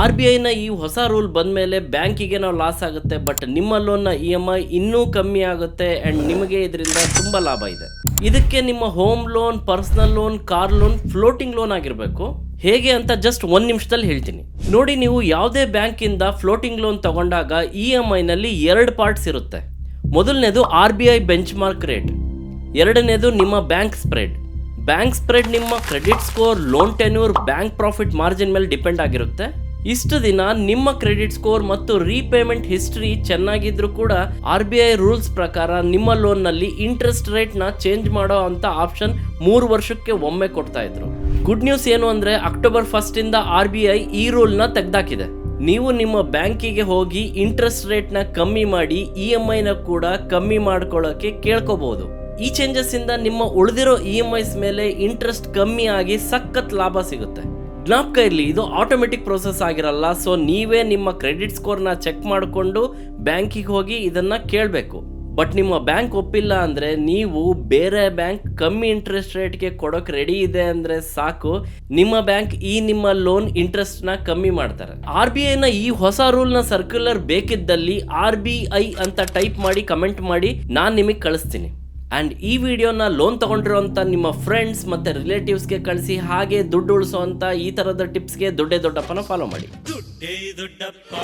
R B ಐನ ಈ ಹೊಸ ರೂಲ್ ಬಂದಮೇಲೆ ಬ್ಯಾಂಕಿಗೆ ನಾವು ಲಾಸ್ ಆಗುತ್ತೆ, ಬಟ್ ನಿಮ್ಮ ಲೋನ್ನ ಇ ಎಂ ಐ ಇನ್ನೂ ಕಮ್ಮಿ ಆಗುತ್ತೆ ಆ್ಯಂಡ್ ನಿಮಗೆ ಇದರಿಂದ ತುಂಬ ಲಾಭ ಇದೆ. ಇದಕ್ಕೆ ನಿಮ್ಮ home loan, personal loan, car loan, floating loan ಆಗಿರಬೇಕು. ಹೇಗೆ ಅಂತ ಜಸ್ಟ್ ಒಂದು ನಿಮಿಷದಲ್ಲಿ ಹೇಳ್ತೀನಿ. ನೋಡಿ, ನೀವು ಯಾವುದೇ ಬ್ಯಾಂಕಿಂದ ಫ್ಲೋಟಿಂಗ್ ಲೋನ್ ತಗೊಂಡಾಗ ಇ ಎಂ ಐನಲ್ಲಿ ಎರಡು ಪಾರ್ಟ್ಸ್ ಇರುತ್ತೆ. ಮೊದಲನೇದು R B I benchmark rate. ಎರಡನೇದು ನಿಮ್ಮ ಬ್ಯಾಂಕ್ ಸ್ಪ್ರೆಡ್. ಬ್ಯಾಂಕ್ ಸ್ಪ್ರೆಡ್ ನಿಮ್ಮ credit score, loan tenure, bank profit margin ಮೇಲೆ ಡಿಪೆಂಡ್ ಆಗಿರುತ್ತೆ. ಇಷ್ಟು ದಿನ ನಿಮ್ಮ ಕ್ರೆಡಿಟ್ ಸ್ಕೋರ್ ಮತ್ತು ರೀಪೇಮೆಂಟ್ ಹಿಸ್ಟ್ರಿ ಚೆನ್ನಾಗಿದ್ರು ಕೂಡ ಆರ್ ಬಿ ಐ ರೂಲ್ಸ್ ಪ್ರಕಾರ ನಿಮ್ಮ ಲೋನ್ನಲ್ಲಿ ಇಂಟ್ರೆಸ್ಟ್ನ ಚೇಂಜ್ ಮಾಡೋ ಅಂತ ಆಪ್ಷನ್ ಮೂರು ವರ್ಷಕ್ಕೆ ಒಮ್ಮೆ ಕೊಡ್ತಾ ಇದ್ರು. ಗುಡ್ ನ್ಯೂಸ್ ಏನು ಅಂದ್ರೆ ಅಕ್ಟೋಬರ್ ಫಸ್ಟ್ ಇಂದ ಆರ್ ಬಿ ಐ ಈ ರೂಲ್ನ ತೆಗ್ದಾಕಿದೆ. ನೀವು ನಿಮ್ಮ ಬ್ಯಾಂಕಿಗೆ ಹೋಗಿ ಇಂಟ್ರೆಸ್ಟ್ನ ಕಮ್ಮಿ ಮಾಡಿ ಇ ಎಂ ಐನ ಕೂಡ ಕಮ್ಮಿ ಮಾಡ್ಕೊಳ್ಳೋಕೆ ಕೇಳ್ಕೋಬಹುದು ಈ ಚೇಂಜಸ್ ಇಂದ ನಿಮ್ಮ ಉಳಿದಿರೋ ಇ ಎಂ ಐಸ್ ಮೇಲೆ ಇಂಟ್ರೆಸ್ಟ್ ಕಮ್ಮಿ ಆಗಿ ಸಖತ್ ಲಾಭ ಸಿಗುತ್ತೆ. ಜ್ಞಾಪಕ ಇರಲಿ, ಇದು ಆಟೋಮೆಟಿಕ್ ಪ್ರೋಸೆಸ್ ಆಗಿರಲ್ಲ. ಸೊ ನೀವೇ ನಿಮ್ಮ ಕ್ರೆಡಿಟ್ ಸ್ಕೋರ್ನ ಚೆಕ್ ಮಾಡಿಕೊಂಡು ಬ್ಯಾಂಕಿಗೆ ಹೋಗಿ ಇದನ್ನ ಕೇಳಬೇಕು. ಬಟ್ ನಿಮ್ಮ ಬ್ಯಾಂಕ್ ಒಪ್ಪಿಲ್ಲ ಅಂದ್ರೆ ನೀವು ಬೇರೆ ಬ್ಯಾಂಕ್ ಕಮ್ಮಿ ಇಂಟ್ರೆಸ್ಟ್ ರೇಟ್ಗೆ ಕೊಡೋಕೆ ರೆಡಿ ಇದೆ ಅಂದ್ರೆ ಸಾಕು. ನಿಮ್ಮ ಬ್ಯಾಂಕ್ ಈ ನಿಮ್ಮ ಲೋನ್ ಇಂಟ್ರೆಸ್ಟ್ನ ಕಮ್ಮಿ ಮಾಡ್ತಾರೆ. ಆರ್ ಬಿ ಐನ ಈ ಹೊಸ ರೂಲ್ನ ಸರ್ಕ್ಯುಲರ್ ಬೇಕಿದ್ದಲ್ಲಿ ಆರ್ ಬಿ ಐ ಅಂತ ಟೈಪ್ ಮಾಡಿ ಕಮೆಂಟ್ ಮಾಡಿ, ನಾನು ನಿಮಗೆ ಕಳಿಸ್ತೀನಿ. ಆ್ಯಂಡ್ ಈ ವಿಡಿಯೋನ ಲೋನ್ ತೊಗೊಂಡಿರೋಂಥ ನಿಮ್ಮ ಫ್ರೆಂಡ್ಸ್ ಮತ್ತು ರಿಲೇಟಿವ್ಸ್ಗೆ ಕಳಿಸಿ, ಹಾಗೆ ದುಡ್ಡು ಉಳಿಸುವಂಥ ಈ ಥರದ ಟಿಪ್ಸ್ಗೆ ದೊಡ್ಡ ದೊಡ್ಡಪ್ಪನ ಫಾಲೋ ಮಾಡಿ. ದುಡ್ಡೇ ದೊಡ್ಡಪ್ಪ